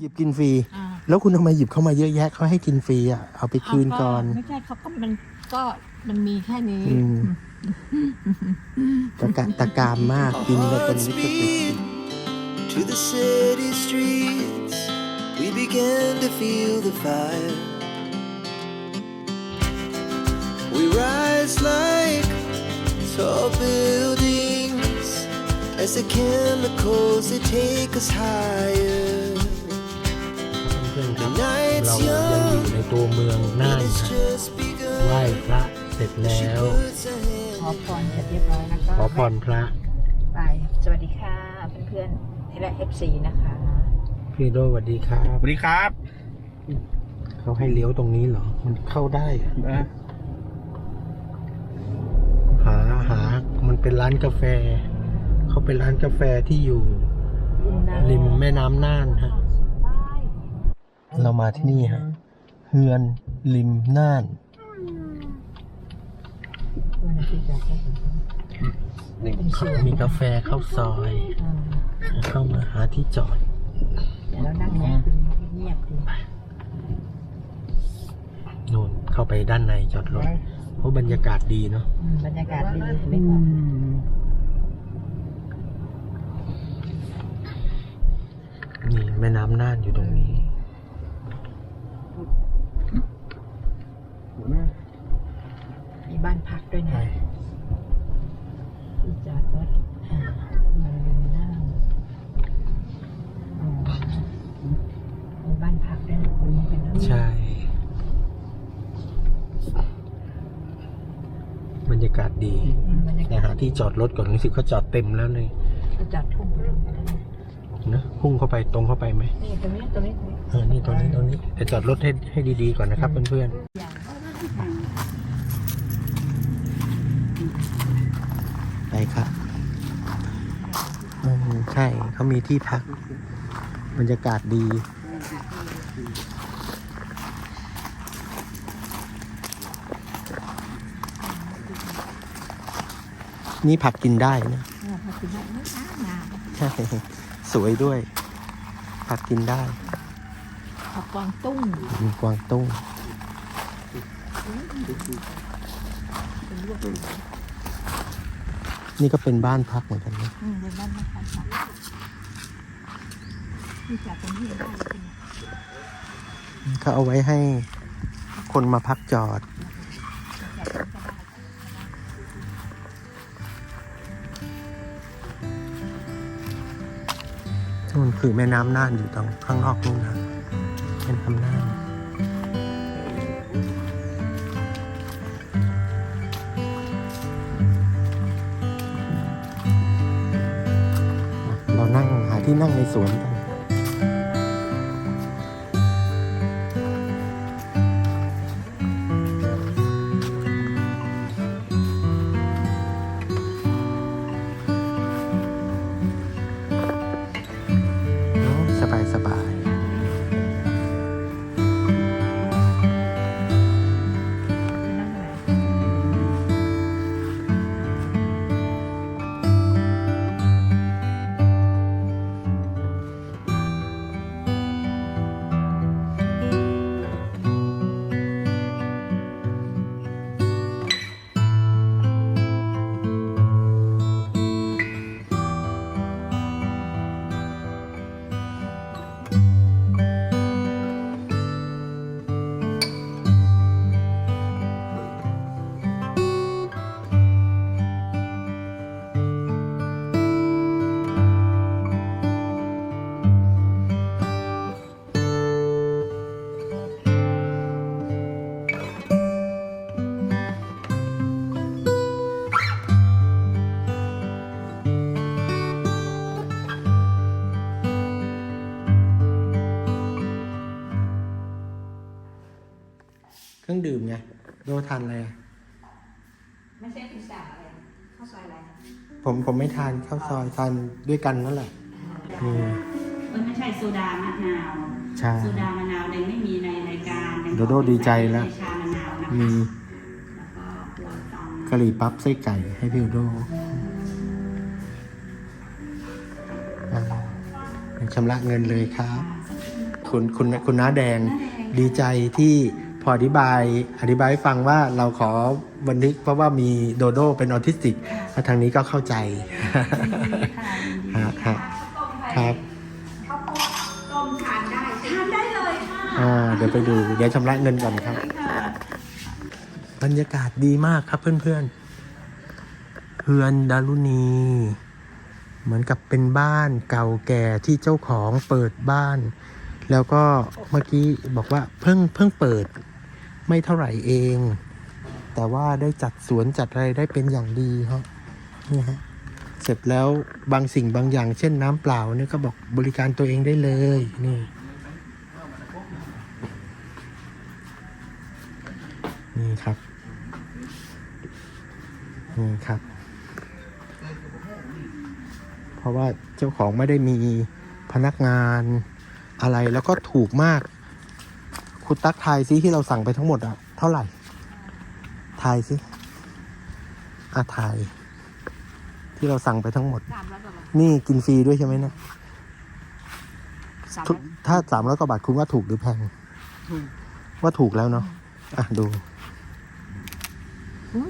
หยิบกินฟรี อ่าแล้วคุณทำไมหยิบเข้ามาเยอะแยะเขาให้กินฟรีอะเอาไปคืนก่อน ไม่ใช่เขาก็มันก็มันมีแค่นี้อืม ตะกะตะกามมากกินแล้วจนลิปสติก to the city streets, we began to feel the fire. We rise like tall buildings as the chemicals they take us higher. เพื่อนๆครับ The เรา night's ยังอยู่ young, ในตัวเมืองน่าน and it's ครับ just ไหว้ begun. พระเสร็จแล้ว Puts her hand ขอพรเสร็จเรียบร้อยแล้วก็ขอพรพระไปสวัสดีค่ะเพื่อนๆและเอฟซีนะคะ พี่โดสวัสดีครับ สวัสดีครับเขาให้เลี้ยวตรงนี้เหรอ มันเข้าได้เหรอนะหาหา มันเป็นร้านกาแฟ เขาเป็นร้านกาแฟที่อยู่ ริมแม่น้ำน่านฮะ เรามาที่นี่ฮะเฮือนริมน่านวันอาทิตย์จะได้มีกาแฟเข้าซอยเข้ามาหาที่จอดเดี๋ยวเรานั่งนั่งคุยเงียบๆดีนู่นเข้าไปด้านในจอดรถเพราะบรรยากาศดีเนาะอืมบรรยากาศดีไม่เหงานี่แม่น้ำน่านอยู่ตรงนี้ มีบ้านพักด้วยนะใช่ที่จอดรถอ่ามันริมน้ำอ๋อมีบ้านพักด้วยนะคุณเป็นน้ำใช่ บรรยากาศดีอืมบรรยาแต่กาศหาที่จอดรถก่อนรู้สึกเขาจอดเต็มแล้วเลยก็จอดทุ่งไปเลยก็ได้นะพุ่งเข้าไปตรงเข้าไปไหมนี่ตรงนี้ตรงนี้ตรงนี้ เออนี่ตรงนี้ตรงนี้แต่จอดรถให้ให้ดีๆก่อนนะครับเพื่อนๆ ไปครับอืมใช่เขามีที่พัก บรรยากาศดีนี่ผักกินได้นะอ่าพักกินได้ไม่ช้านานใช่ สวยด้วย ผักกินได้ ผักกวางตุ้งมีกวางตุ้ง นี่ก็เป็นบ้านพักเหมือนกันนะอืมในบ้านนะคะที่จากตรงนี้ได้เขาเอาไว้ให้คนมาพักจอดนู่นคือแม่น้ำน่านอยู่ตรงข้างนอกนู่นนะแม่น้ำน่าน ที่นั่งในสวนกัน รื่องดื่มไงโดทานอะไรอะไม่ใช่พิซซ่าอะไรข้าวซอยอะไรผมผมไม่ทานข้าวซอยทานด้วยกันนั่นแหละนี่เออไม่ใช่โซดามะนาวใช่โซดามะนาวยังไม่มีในรายการยังโดโดดีใจแล้วในชามะนาวนะคะมีแล้วก็หัวตองกะหรี่ปั๊บไส้ไก่ให้พี่โดอ่าชำระเงินเลยครับค่ะคุณคุณคุณน้าแดงดีใจที่ พออธิบายอธิบายให้ฟังว่าเราขอวันนี้เพราะว่ามีโดโดเป็นออทิสติกแล้วทางนี้ก็เข้าใจฮะฮะครับต้มทานได้ทานได้เลยค่ะอ่าเดี๋ยวไปดูเดี๋ยวชำระเงินก่อนครับ บรรยากาศดีมากครับเพื่อนๆเพื่อนดารุณี เหมือนกับเป็นบ้านเก่าแก่ที่เจ้าของเปิดบ้านแล้วก็เมื่อกี้บอกว่าเพิ่งเพิ่งเปิด ไม่เท่าไหร่เอง แต่ว่าได้จัดสวนจัดอะไรได้เป็นอย่างดีฮะนี่ฮะเสร็จแล้วบางสิ่งบางอย่าง เช่นน้ำเปล่าเนี่ยก็บอกบริการตัวเองได้เลยนี่นี่ครับนี่ครับ เพราะว่าเจ้าของไม่ได้มีพนักงานอะไรแล้วก็ถูกมาก คุณตักทายซิที่เราสั่งไปทั้งหมดอะเท่าไหร่ ทายซิอะทาย ที่เราสั่งไปทั้งหมด สามร้อยกว่าบาทนี่กินฟรีด้วยใช่ไหมเนี่ยสามทุกถ้าสามร้อยกว่าบาทคุณว่าถูกหรือแพงว่าถูกแล้วเนาะอะดู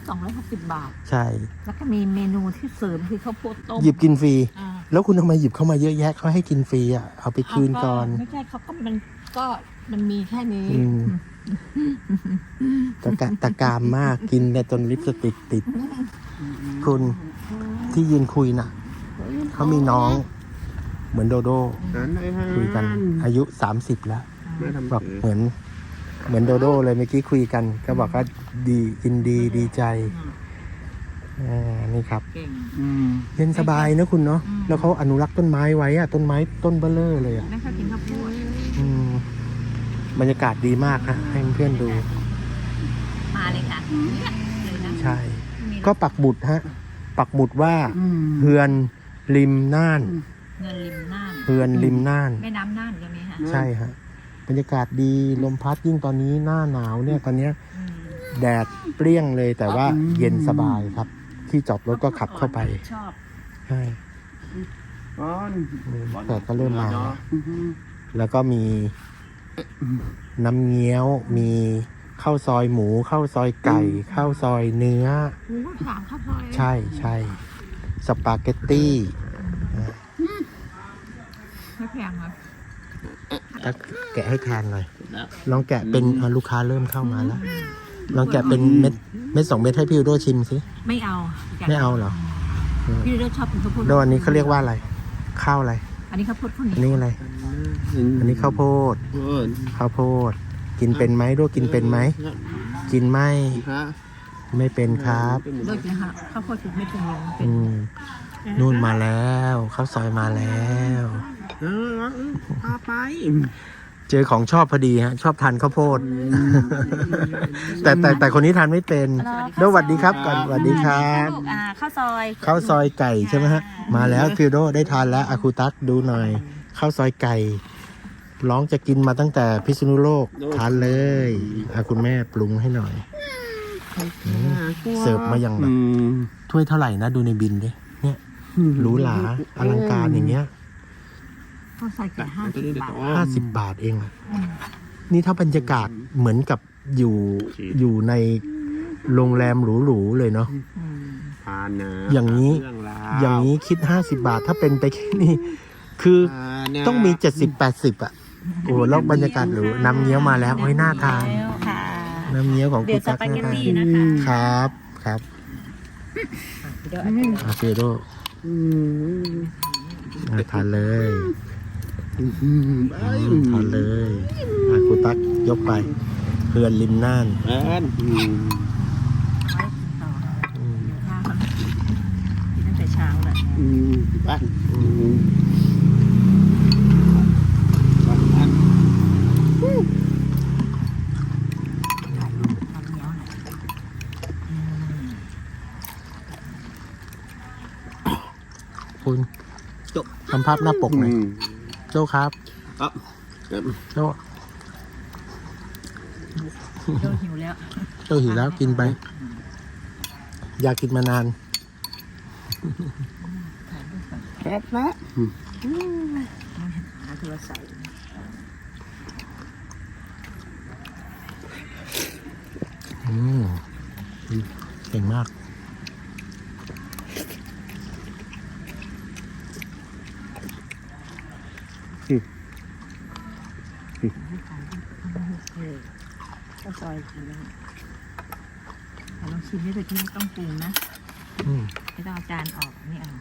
สองร้อยหกสิบบาท ใช่ แล้วก็มีเมนูที่เสริมคือข้าวโพดต้มหยิบกินฟรี อ่าแล้วคุณทำไมหยิบเข้ามาเยอะแยะเขาให้กินฟรีอะเอาไปคืนก่อนไม่ใช่เขาก็มันก็ มันมีแค่นี้อืมตะกะตะกามมากกินแต่จนลิปสติกติด คุณที่ยืนคุยน่ะ เขามีน้อง เหมือนโดโดคุยกัน อายุสามสิบแล้วบอกเหมือน เหมือนโดโดเลยเมื่อกี้คุยกัน ก็บอกว่าดียินดีดีใจอ่านี่ครับ เก่งเย็นสบายนะคุณเนาะอืม แล้วเขาอนุรักษ์ต้นไม้ไว้อะต้นไม้ต้นเบลเลอร์เลยอะนั่นเขากินข้าวโพดอืม บรรยากาศดีมากฮะให้เพื่อนๆดู มาเลยค่ะเนี่ยเลยนะใช่ มีก็ปักหมุดฮะ ปักหมุดว่าเฮือนริมน่านเงินริมน่านเฮือนริมน่าน แม่น้ำน่านก็มีค่ะใช่ฮะบรรยากาศดีลมพัดยิ่งตอนนี้หน้าหนาวเนี่ยตอนเนี้ยอืมแดดเปรี้ยงเลยแต่ว่าเย็นสบายครับ ที่จอดรถก็ขับเข้าไปชอบใช่แต่ก็เริ่มมาแล้วแล้วก็มี น้ำเงี้ยวมีข้าวซอยหมูข้าวซอยไก่ข้าวซอยเนื้อหูสามข้าวซอยใช่ใช่สปาเกตตี้ไม่แพงครับตักแกะให้แทนหน่อยลองแกะเป็นอะลูกค้าเริ่มเข้ามาแล้ว ลองแกะเป็นเม็ดเม็ดสองเม็ดให้พี่อุโดชิมสิไม่เอาไม่เอาเหรอพี่เลือกชอบเป็นข้าวโพดแล้วอันนี้เขาเรียกว่าอะไร ข้าวอะไร อันนี้ข้าวโพดข้าวเหนีอันยวนี้อะไร อันนี้ข้าวโพดข้าวโพด กินเป็นไหมด้วยกินเป็นไหม กินไม่ไม่เป็นครับด้วยนะคะข้าวโพดคือไม่เป็นยังเป็นอืมนู่นมาแล้วข้าวซอยมาแล้วพาไป เจอของชอบพอดีฮะ ชอบทานข้าวโพด แต่แต่แต่คนนี้ทานไม่เป็นโดสวัสดีครับก่อนสวัสดีครับอ่าข้าวซอย ข้าวซอยไก่ใช่ไหมฮะ มาแล้วฟิวโดได้ทานแล้วอาคูตักดูหน่อยข้าวซอยไก่ร้องจะกินมาตั้งแต่พิษณุโลกทานเลยอาคุณแม่ปรุงให้หน่อย เสิร์ฟมาอย่างแบบถ้วยเท่าไหร่นะดูในบินดิเนี่ยหรูหราอลังการอย่างเงี้ย ข้าวซอยไก่ห้าสิบบาท ห้าสิบบาทเองอะนี่ถ้าบรรยากาศเหมือนกับอยู่อยู่ในโรงแรมหรูๆเลยเนาะอืมทานนะอย่างนี้ เรื่องราวอย่างนี้คิดห้าสิบาทถ้าเป็นไปแค่นี้ คือทานนะต้องมีเจ็ดสิบแปดสิบอะโอ้แล้วบรรยากาศหรูน้ำเงี้ยวมาแล้วโอ้ยน่าทานแล้วค่ะ น้ำเงี้ยวของเดี๋คุยวณสตั๊กปาเกน่าตทานตี้นะคะ ครับครับเดี๋ยวอันนี้อาเฟโดอืมอะทานเลย อืมอืมทานเลยอาคุณตั๊กยกไปเพื่อนริมน่านแอนอืมไว้กินต่ออืมข้าวกินตั้งแต่เช้าแหละอืมบ้านอืมบ้านบ้านถ่ายรูปน้ำเงี้ยวหน่อยอืมคุณทำภาพหน้าปกหน่อยอืม โจครับครับเจโจหิวแล้วเจ้าหิวแล้วกินไป อยากกินมานานแป๊บนะหาโทรศัพท์อืมเก่งมากาวซอยกินแล้วเอาลองชิมได้โดยที่ไม่ต้องปรุงนะอืมไม่ต้องเอาจานออกนี่เอา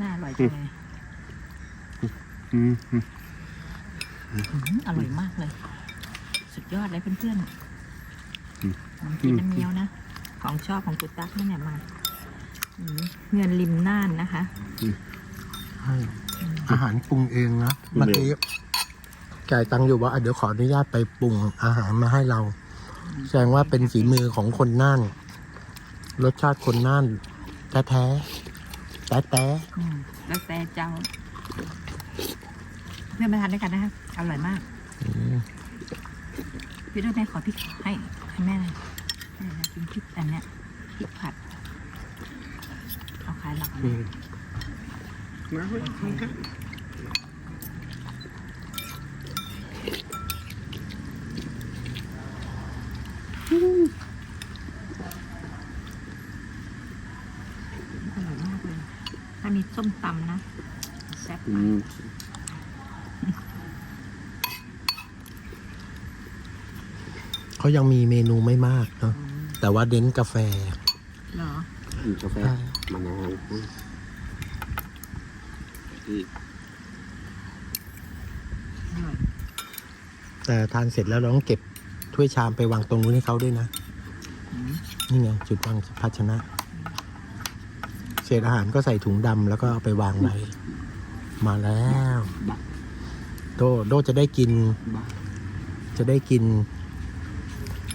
น่าอร่อยจังเลยอืมอืมอื้อหืออร่อยมากเลย สุดยอดเลยเพื่อนๆน้ำกินน้ำเงี้ยวนะ ของชอบของกุตักนี่เนี่ยมาอื้อเงินริมน่านนะคะใช่อาหารปรุงเองนะเมื่อกี้ จ่ายตังค์อยู่ว่าอะเดี๋ยวขออนุญาตไปปรุงอาหารมาให้เรา แสดงว่าเป็นฝีมือของคนน่าน รสชาติคนน่านแท้แท้แท้แท้อืมแล้วแต่เจ้า เพื่อนมาทานด้วยกันนะคะอร่อยมากๆอืมพี่ด้วยแม่ขอพริกให้ให้แม่หน่อยแม่อยากกินพริกอันเนี้ยพริกผัดเอาขายหลักอืมมาเลย อร่อยมากเลย ถ้ามี ส้มตำนะแซ่บอืมเขายังมีเมนูไม่มากเนาะแต่ว่าเน้นกาแฟ เหรออืมกาแฟมะนาวอืมอืมอร่อย แต่ทานเสร็จแล้วเราต้องเก็บถ้วยชามไปวางตรงนู้นให้เขาด้วยนะ อืม นี่ไงจุดวางภาชนะ เศษอาหารก็ใส่ถุงดำแล้วก็เอาไปวางไว้มาแล้ว โดโดจะได้กินบ้าจะได้กิน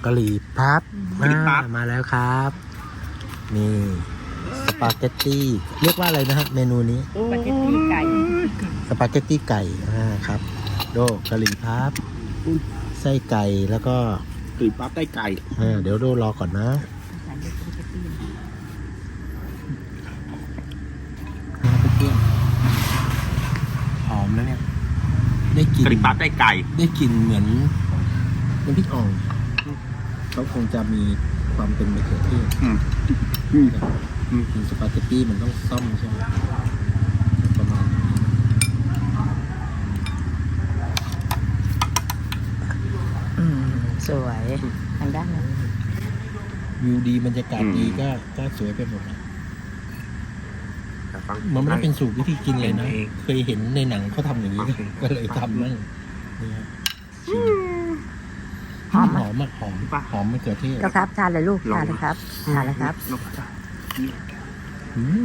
กะหรี่พับกะหรี่ปั๊บอ่ามาแล้วครับ นี่สปาเกตตี้เรียกว่าอะไรนะฮะเมนูนี้ สปาเกตตี้ไก่สปาเกตตี้ไก่อ่าครับ โดกะหรี่พับไส้ไก่แล้วก็กรีบปั๊บได้ไก่ อ่าเดี๋ยวโดรอก่อนนะ ใส่เด็กสปาเกตตี้ หอมแล้วเนี่ย ได้ กลินกรีบปั๊บได้ไก่ ได้กลิ่นเหมือนน้ำพริกอ่องเขาคงจะมีความเป็นมะเขือเทศอืมอืมอืมกินสปาเกตตี้มันต้องซ่อมใช่ไหมประมาณนี้อืมสวยทางด้านนั้นวิวดีบรรยากาศดีก็ก็สวยไปหมดนะแต่ฟัง มันไม่ได้เป็นสูตรวิธีกินเลยนะเองเคยเห็นในหนังเขาทำอย่างนี้ก็ก็เลยทำมั่งนี่ฮะชิมหอมไหมหอมอะหอมหอมมะเขือเทศเจ้าครับทานเลยลูกทานเลยครับทานเลยครับนกจ้ะอืม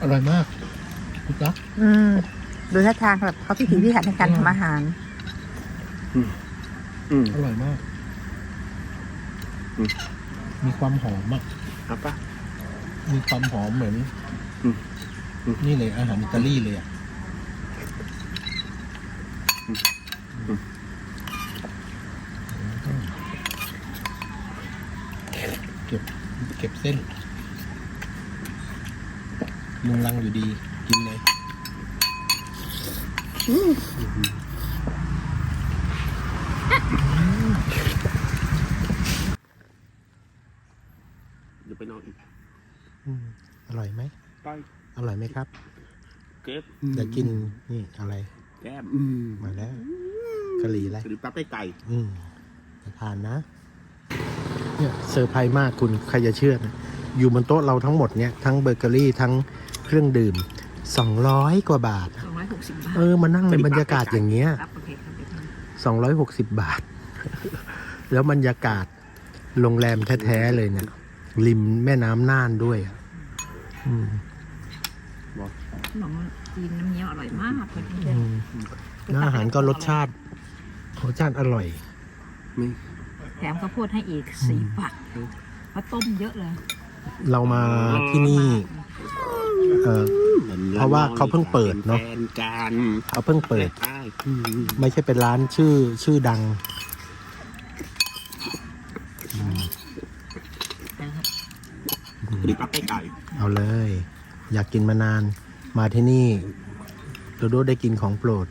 อร่อยมากคุณตั๊กอืมดูท่าทางแบบเขาพิถีพิถันในการทำอาหารอืมอร่อยมากอืมมีความหอมอะเอาปะ มีความหอมเหมือนอืมอืมนี่เลยอาหารอิตาลีเลยอะอืมเก็บเก็บเส้นลุงลังอยู่ดี กินเลย เดี๋ยวไปนอนอีก อืมอร่อยไหม ไป อร่อย ไหมครับ เก็บอยากกินนี่อะไร แก้มอืมมาแล้วกะหรี่อะไรกรีบปั๊บได้ไก่อืมจะทานนะ เนี่ยเซอร์ไพรส์มากคุณใครจะเชื่อนะอยู่บนโต๊ะเราทั้งหมดเนี่ยทั้งเบเกอรี่ทั้งเครื่องดื่มสองร้อยกว่าบาทสองร้อยหกสิบบาทเออมานั่งในบรรยากาศอย่างเงี้ยครับโอเคครับเดี๋ยวทำสองร้อยหกสิบบาท แล้วบรรยากาศโรงแรมแท้ ๆ เลยเนี่ย ริมแม่น้ำน่านด้วยอะอืม ขนมจีนน้ำเงี้ยวอร่อยมากเพื่อนอืมแล้วอาหารก็รสชาติรสชาติอร่อย ไม่ๆแถมข้าวโพดให้อีกสี่ฝักเพราะต้มเยอะเลยเรามาที่นี่เออเพราะว่าเขาเพิ่งเปิดเนอะ แฟนกันเขาเพิ่งเปิด ใช่อืมไม่ใช่เป็นร้านชื่อชื่อดังกรีบปั๊บได้ไก่เอาเลย อยากกินมานาน มาที่นี่โดโดได้กินของโปรด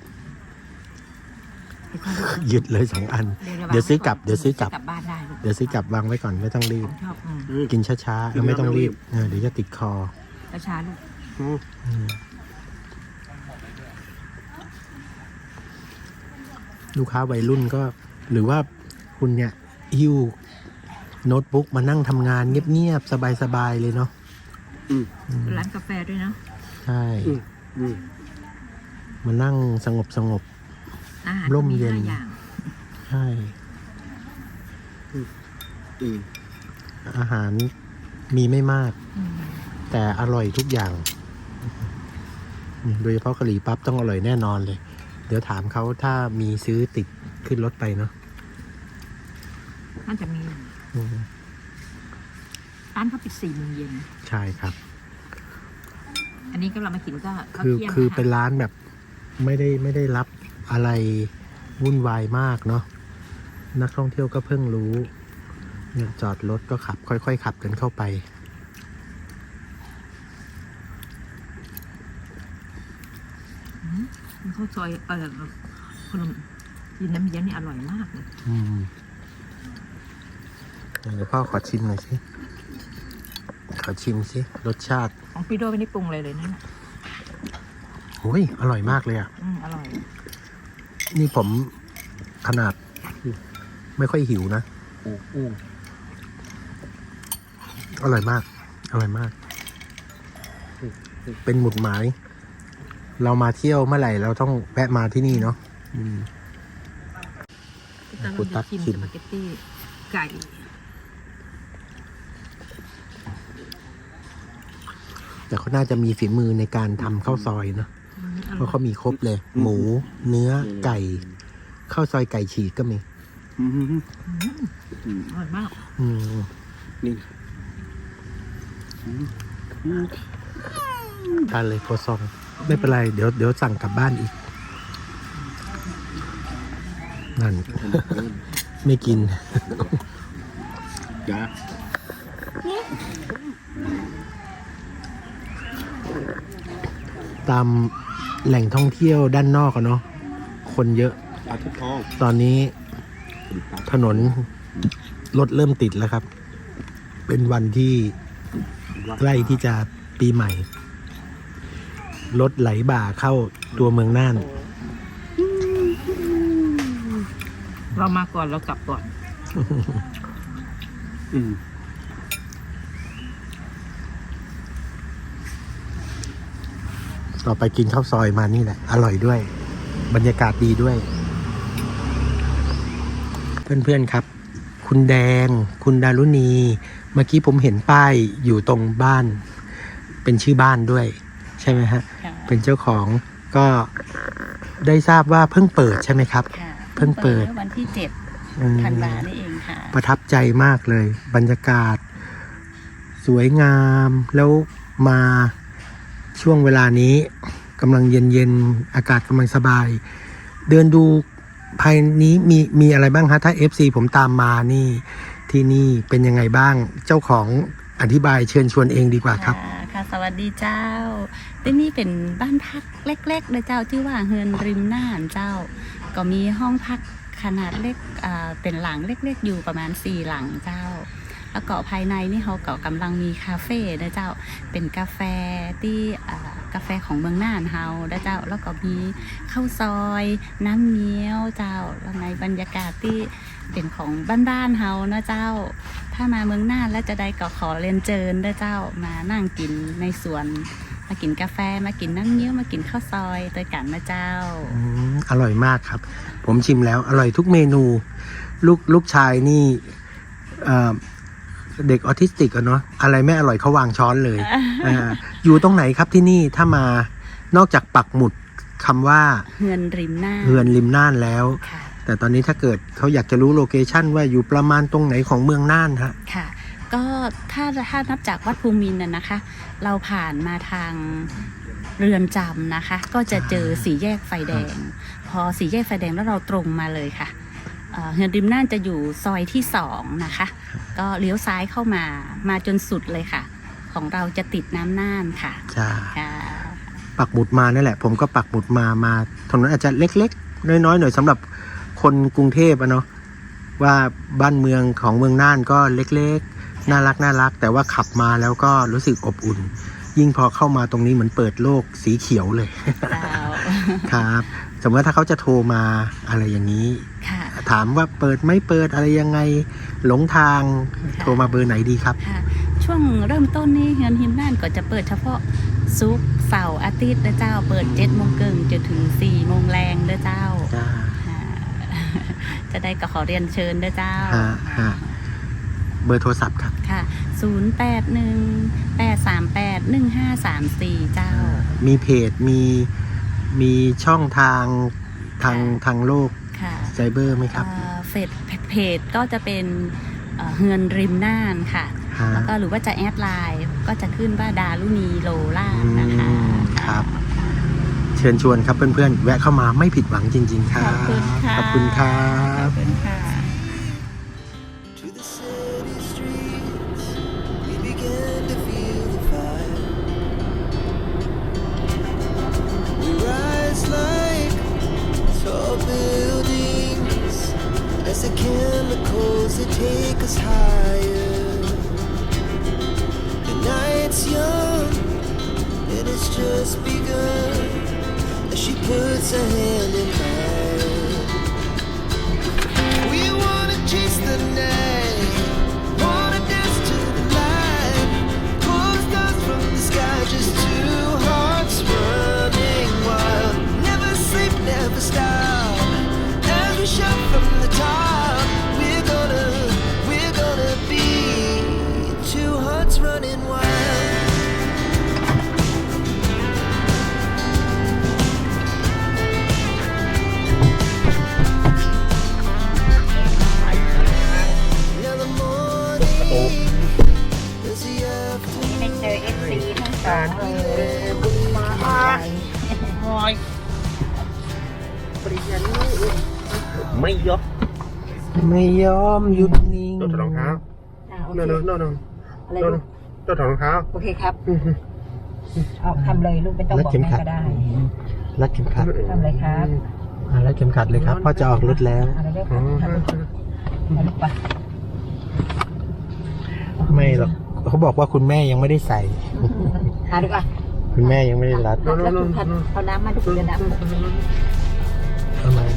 เค่อยดูหยุดเลยสองอัน เดี๋ยวซื้อกลับ เดี๋ยวซื้อกลับกลับ บ้านได้ลูกเดี๋ยวซื้อกลับวางไว้ก่อนไม่ต้องรีผบมชอบอืมอืมกินช้าๆแล้วไม่ต้องรีบเออเดี๋ยวจะติดคอกระชาลูกอืมอืมลูกค้าวัยรุ่นก็ หรือว่าคุณเนี่ยหิ้วโน้ตบุ๊กมานั่งทำงานเงียบๆ สบายๆ เลยเนาะ อืมอืมร้านกาแฟด้วยเนาะใช่ อืมอืมมานั่งสงบสงบ อาหารร่มก็เย็น ห้าอย่างๆใช่ อืมอาหารมีไม่มาก อืมแต่อร่อยทุกอย่างโดยเฉพาะกะหรี่ปั๊บต้องอร่อยแน่นอนเลย เดี๋ยวถามเขาถ้ามีซื้อติดขึ้นรถไปเนาะน่าจะมีอืมร้านเขาปิดสี่โมงเย็น ใช่ครับ อันนี้ก็เรามากินก็ข้าวคือเที่ยงคือนะะเป็นร้านแบบไม่ได้ไม่ได้รับอะไรวุ่นวายมากเนาะนักท่องเที่ยวก็เพิ่งรู้เนี่ยจอดรถก็ขับ ค่อยๆขับกันเข้าไปมันข้าวซอยเออขนมยินน้ำเย็นนี่อร่อยมากเลยอืมเดี๋ยวพ่อขอชิมหน่อยสิ ขอชิมสิรสชาติ ของพี่โดไม่ได้ปรุงอะไรเลยนั่นน่ะโอ้ย อร่อยมากเลยอะ อืมอร่อย นี่ผมขนาด ไม่ค่อยหิวนะอืมอืมอร่อยมาก อร่อยมาก เป็นหมุดหมาย เรามาเที่ยวเมื่อไหร่ เราต้องแวะมาที่นี่เนาะอืมตอนคุณเราตั๊จะกชิมชิมสปาเกตตี้ไก่ แต่เขาน่าจะมีฝีมือในการทำข้าวซอยเนอะอืมอเพร่อราะยเขามีครบเลย หมู เนื้อไก่ข้าวซอยไก่ฉีกก็มีอืมอืมอืมอร่อยมาก อืมนี่อืมอืมทานเลยโคซอง ไม่เป็นไร เดี๋ยวเดี๋ยวสั่งกลับบ้านอีก นั่น ไม่กิน จ้า ตามแหล่งท่องเที่ยวด้านนอกอะเนาะคนเยอะ ปลาทุกทองตอนนี้ถนนรถเริ่มติดแล้วครับ เป็นวันที่ใกล้ที่จะปีใหม่ รถไหลบ่าเข้าตัวเมืองน่าน เรามาก่อนเรากลับก่อน อืม ต่อไปกินข้าวซอยมานี่แหละ อร่อยด้วย บรรยากาศดีด้วย เพื่อนๆครับ คุณแดง คุณดารุณี เมื่อกี้ผมเห็นป้ายอยู่ตรงบ้าน เป็นชื่อบ้านด้วย ใช่ไหมฮะค่ะเป็นเจ้าของก็ได้ทราบว่าเพิ่งเปิดใช่ไหมครับค่ะเพิ่งเปิดมื่อวันที่เจ็ดอืมธันวานี่เองค่ะ ประทับใจมากเลย บรรยากาศ สวยงามแล้วมา ช่วงเวลานี้กำลังเย็นๆอากาศกำลังสบาย เดินดูภายนี้มีมีอะไรบ้างฮะถ้า FC ผมตามมานี่ที่นี่เป็นยังไงบ้างเจ้าของอธิบายเชิญชวนเองดีกว่าครับค่ะสวัสดีเจ้า ที่นี่เป็นบ้านพักเล็กๆเลยเจ้าชื่อว่าเฮือนริมน่านเจ้า ก็มีห้องพักขนาดเล็กอ่าเป็นหลังเล็ก ๆ อยู่ประมาณสี่หลังเจ้า แล้วก็ภายในนี่เขาเก็กำลังมีคาเฟ่นะเจ้าเป็นกาแฟที่กาแฟของเมืองน่านเฮานะเจ้าแล้วก็มีข้าวซอย น้ำเงี้ยวเจ้าแล้วในบรรยากาศที่เป็นของบ้านๆเฮานะเจ้า ถ้ามาเมืองน่านแล้วจะได้ก็ขอเรียนเชิญนะเจ้ามานั่งกินในสวนมากินกาแฟมากินน้ำเงี้ยวมากินข้าวซอยด้วยกันนะเจ้าอืมอร่อยมากครับ ผมชิมแล้วอร่อยทุกเมนู ลูกลูกชายนี่ เอ่อเด็กออทิสติกอะเนาะอะไรไม่อร่อยเขาวางช้อนเลยอ่าอยู่ตรงไหนครับที่นี่ถ้ามานอกจากปักหมุดคำว่าเฮือนริมน่านเฮือนริมน่านแล้ว ค่ะ แต่ตอนนี้ถ้าเกิดเขาอยากจะรู้โลเคชั่นว่าอยู่ประมาณตรงไหนของเมืองน่านฮะ ค่ะ ก็ถ้าถ้านับจากวัดภูมินทร์น่ะนะคะ เราผ่านมาทางเรือนจำนะคะ ก็จะเจอสีแยกไฟแดง พอสีแยกไฟแดงแล้วเราตรงมาเลยค่ะ เอ่อเฮือนริมน่านจะอยู่ซอยที่สองนะคะ ก็เลี้ยวซ้ายเข้ามามาจนสุดเลยค่ะ ของเราจะติดน้ำน่านค่ะจ้าค่ะปักหมุดมานั่นแหละ ผมก็ปักหมุดมามาถนนอาจจะเล็กๆ น้อยๆหน่อยสำหรับคนกรุงเทพอะเนาะว่าบ้านเมืองของเมืองน่านก็เล็กๆ น่ารักน่ารัก แต่ว่าขับมาแล้วก็รู้สึกอบอุ่น ยิ่งพอเข้ามาตรงนี้เหมือนเปิดโลกสีเขียวเลยเจ้าครับส มมติถ้าเขาจะโทรมาอะไรอย่างนี้ ค่ะ ถามว่าเปิดไม่เปิดอะไรยังไงหลงทางโทรมาเบอร์ไหนดีครับ ค่ะ ช่วงเริ่มต้นนี่เฮือนหิมน่านก็จะเปิดเฉพาะซุกร์เสาร์อาทิตย์นะเจ้า เปิดเจ็ดโมงครึ่งจนถึงสี่โมงแรงเด้อเจ้าจ้าค่ะจะได้ก็ขอเรียนเชิญเด้อเจ้า ฮะฮะเบอร์โทรศัพท์ครับ ค่ะ 0 8 1 8 3 8 1 5 3 4 เจ้า มีเพจมี มีช่องทางทางทางโลกค่ะไซเบอร์ไหมครับเอ่อเฟซเพจก็จะเป็นเอ่อเฮือนริมน่านค่ะ ฮะ แล้วก็หรือว่าจะแอดไลน์ก็จะขึ้นว่าดารุณีโลล่าอืนะคะมครับ เชิญชวนครับเพื่อนๆ แวะเข้ามาไม่ผิดหวังจริง ๆคขรัอบบคุณค่ะขอบคุณครัขอบ บคุณค่ะ take us higher. ไม่ยกไม่ยอมหยุดนิ่งตัวถอดรองเท้าอ่าโอโน่เคนโน่นโน่นอะไรโน่นลูกตัวถอดรองเท้า โอเคครับเอาทำเลยลูกไม่ต้องรัดบอกเข็มแม่ขัดก็ได้รัดเข็มขัดทำเลยครับอ่ารัดเข็มขัดเลยครับพ่อจะออกรถแล้ว อะไรเรียกอ๋อทำลูกทำลูกไปไม่หรอกเขาบอกว่าคุณแม่ยังไม่ได้ใส่อะดูอะคุณแม่ยังไม่ได้รัด แล้วคุณพัดเอาน้ำมาดูเดี๋ยวน้ำทำไมน้